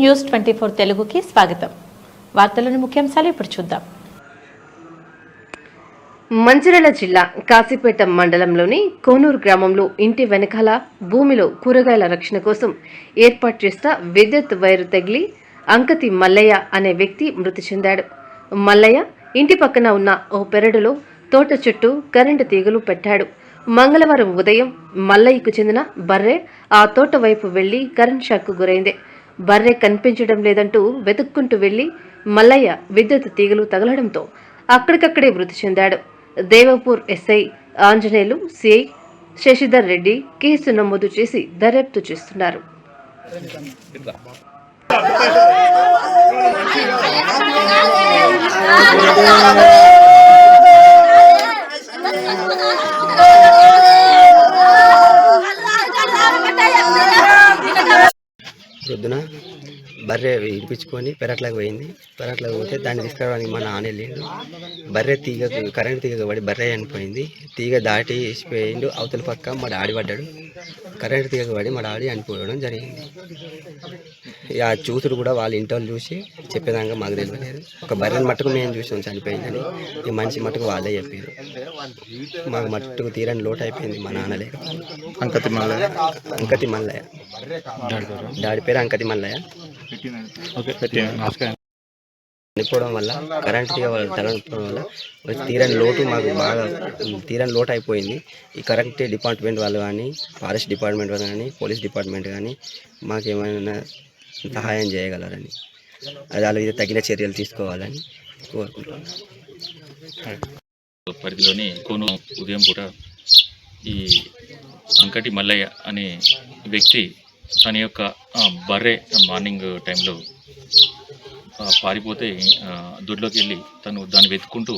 News twenty four తెలుగుకి స్వాగతం. వార్తలను ముఖ్యాంశాలు ఇప్పుడు చూద్దాం. మంచిర్యాల జిల్లా కాశీపేట మండలంలోని కోనూరు గ్రామంలో ఇంటి వెనకాల భూమిలో కూరగాయల రక్షణ కోసం ఏర్పాటు చేసిన విద్యుత్ వైరు తగిలి అంకతి మల్లయ్య అనే వ్యక్తి మృతి చెందాడు. మల్లయ్య ఇంటి పక్కన ఉన్న ఓ పెరడులో తోట చుట్టూ కరెంటు తీగలు పెట్టాడు. మంగళవారం ఉదయం మల్లయ్యకు చెందిన బర్రె ఆ తోట వైపు వెళ్ళి కరెంట్ షాక్కు గురైంది. బర్రె కనిపించడం లేదంటూ వెతుక్కుంటూ వెళ్ళి మల్లయ్య విద్యుత్ తీగలు తగలడంతో అక్కడికక్కడే మృతి చెందాడు. దేవపూర్ ఎస్ఐ ఆంజనేయులు సిఐ శశిధర్ రెడ్డి కేసు నమోదు చేసి దర్యాప్తు చేస్తున్నారు. ಶುದ್ಧನ బర్రె విడిపించుకొని పెరట్లకు పోయింది. పెరట్లకు పోతే దాన్ని తీసుకురావడానికి మా నాన్న వెళ్ళిండు. బర్రె తీగ కరెంట్ తీగ పడి బర్రె చనిపోయింది. తీగ దాటి వేసిపోయిండు. అవతల పక్క మా డాడీ పడ్డాడు. కరెంట్ తీగ పడి మా డాడీ చనిపోవడం జరిగింది. ఇక ఆ చూసుడు కూడా వాళ్ళ ఇంటి వాళ్ళు చూసి చెప్పేదాకా మాకు తెలియలేదు. ఒక బర్రెని మట్టుకు మేము చూసాం చనిపోయిందని. ఈ మనిషి మట్టుకు వాళ్ళే చెప్పారు. మాకు మట్టుకు తీరని లోటు అయిపోయింది మా నాన్న లేక అంకతి మళ్ళీ అంకతి మల్లయ్య. డాడీ పేరు అంకతి మల్లయ్య. ఓకే పెట్టి నమస్కారం. చనిపోవడం వల్ల కరెంట్ తీగ వల్ల తలనొప్పడం వల్ల వచ్చి తీరని లోటు మాకు బాగా తీరని లోటు అయిపోయింది. ఈ కరెంట్ డిపార్ట్మెంట్ వాళ్ళు కానీ ఫారెస్ట్ డిపార్ట్మెంట్ వాళ్ళు కానీ పోలీస్ డిపార్ట్మెంట్ కానీ మాకేమైనా సహాయం చేయగలరని. అది వాళ్ళ మీద తగిన చర్యలు తీసుకోవాలని కోరుకుంటున్నాను. పరిధిలోని కోను ఉదయం పూట ఈ అంకటి మల్లయ్య అనే వ్యక్తి తన యొక్క బర్రె మార్నింగ్ టైంలో పారిపోతే దొడ్లోకి వెళ్ళి తను దాన్ని వెతుక్కుంటూ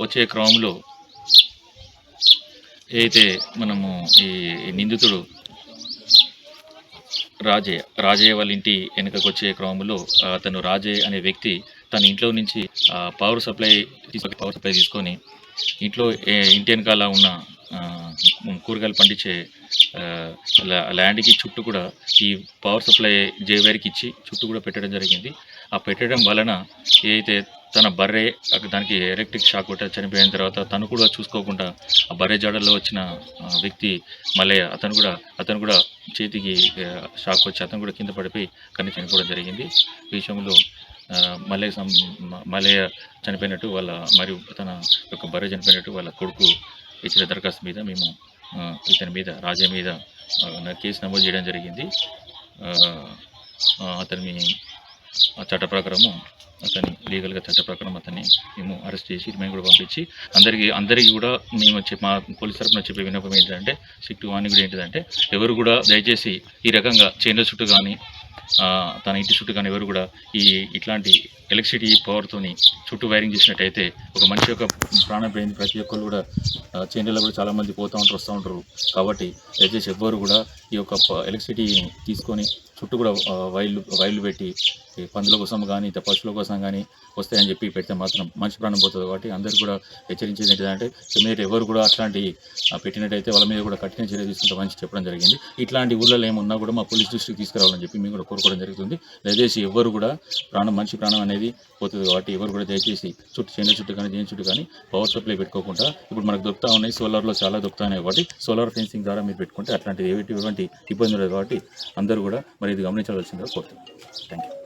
వచ్చే క్రమంలో ఏదైతే మనము ఈ నిందితుడు రాజయ్య రాజయ్య వాళ్ళ ఇంటి వెనుకకు వచ్చే క్రమంలో తను అతను రాజయ్య అనే వ్యక్తి తన ఇంట్లో నుంచి పవర్ సప్లై తీసుకొని పవర్ సప్లై తీసుకొని ఇంట్లో ఇంటి వెనకాల ఉన్న కూరగాయలు పండించే లా- ల్యాండ్కి చుట్టూ కూడా ఈ పవర్ సప్లై జేవేరికి ఇచ్చి చుట్టూ కూడా పెట్టడం జరిగింది. ఆ పెట్టడం వలన ఏదైతే తన బర్రె దానికి ఎలక్ట్రిక్ షాక్ కొట్ట చనిపోయిన తర్వాత తను కూడా చూసుకోకుండా ఆ బర్రె జాడల్లో వచ్చిన వ్యక్తి మల్లయ్య అతను కూడా అతను కూడా చేతికి షాక్ వచ్చి అతను కూడా కింద పడిపోయి కన్ను చనిపోవడం జరిగింది. ఈ విషయంలో మలయ మల్లయ్య సం- మ- మల్లయ్య చనిపోయినట్టు వాళ్ళ మరియు తన యొక్క బర్రె చనిపోయినట్టు వాళ్ళ కొడుకు ఇచ్చిన దరఖాస్తు మీద మేము ఇతని మీద రాజా మీద కేసు నమోదు చేయడం జరిగింది. అతని చట్ట ప్రకారము అతన్ని లీగల్గా చట్ట ప్రకారం అతన్ని మేము అరెస్ట్ చేసి మేము కూడా పంపించి అందరికీ అందరికీ కూడా మేము మా పోలీస్ తరఫున చెప్పే విన్నపం ఏంటంటే సిక్టు అని కూడా ఏంటిదంటే ఎవరు కూడా దయచేసి ఈ రకంగా చైన్ల చుట్టూ కానీ తన ఇంటి చుట్టూ కానీ ఎవరు కూడా ఈ ఇట్లాంటి ఎలక్ట్రిసిటీ పవర్తోని చుట్టూ వైరింగ్ చేసినట్టయితే ఒక మనిషి యొక్క ప్రాణం పోయింది ప్రతి ఒక్కరు కూడా ఆ, కూడా చాలామంది పోతూ ఉంటారు వస్తూ ఉంటారు. కాబట్టి దయచేసి ఎవ్వరు కూడా ఈ యొక్క ఎలక్ట్రిసిటీని తీసుకొని చుట్టూ కూడా వైళ్ళు వైర్లు వైర్లు పెట్టి పందుల కోసం కానీ ఇతర పశువుల కోసం కానీ వస్తాయని చెప్పి పెడితే మాత్రం మంచి ప్రాణం పోతుంది కాబట్టి అందరూ కూడా హెచ్చరించేది ఏంటంటే మీరు ఎవరు కూడా అట్లాంటి పెట్టినట్టయితే వాళ్ళ మీద కూడా కఠిన చర్య తీసుకుంటామని చెప్పడం జరిగింది. ఇట్లాంటి ఊళ్ళలో ఏమున్నా కూడా మా పోలీస్ దృష్టికి తీసుకురావాలని చెప్పి మేము కూడా కోరుకోవడం జరుగుతుంది. దయచేసి ఎవరు కూడా ప్రాణం మంచి ప్రాణం అనేది పోతుంది కాబట్టి ఎవరు కూడా దయచేసి చుట్టూ చేను చుట్టూ కానీ దేని చుట్టూ కానీ పవర్ సప్లై పెట్టుకోకుండా ఇప్పుడు మనకు దొరుకుతా ఉన్నాయి సోలార్లో చాలా దొరుకుతా ఉన్నాయి కాబట్టి సోలార్ ఫెన్సింగ్ ద్వారా మీరు పెట్టుకుంటే అట్లాంటి ఎటువంటి ఇబ్బంది ఉండదు కాబట్టి అందరూ కూడా మరి ఇది గమనించవలసిందిగా కోరుతున్నాను. Thank you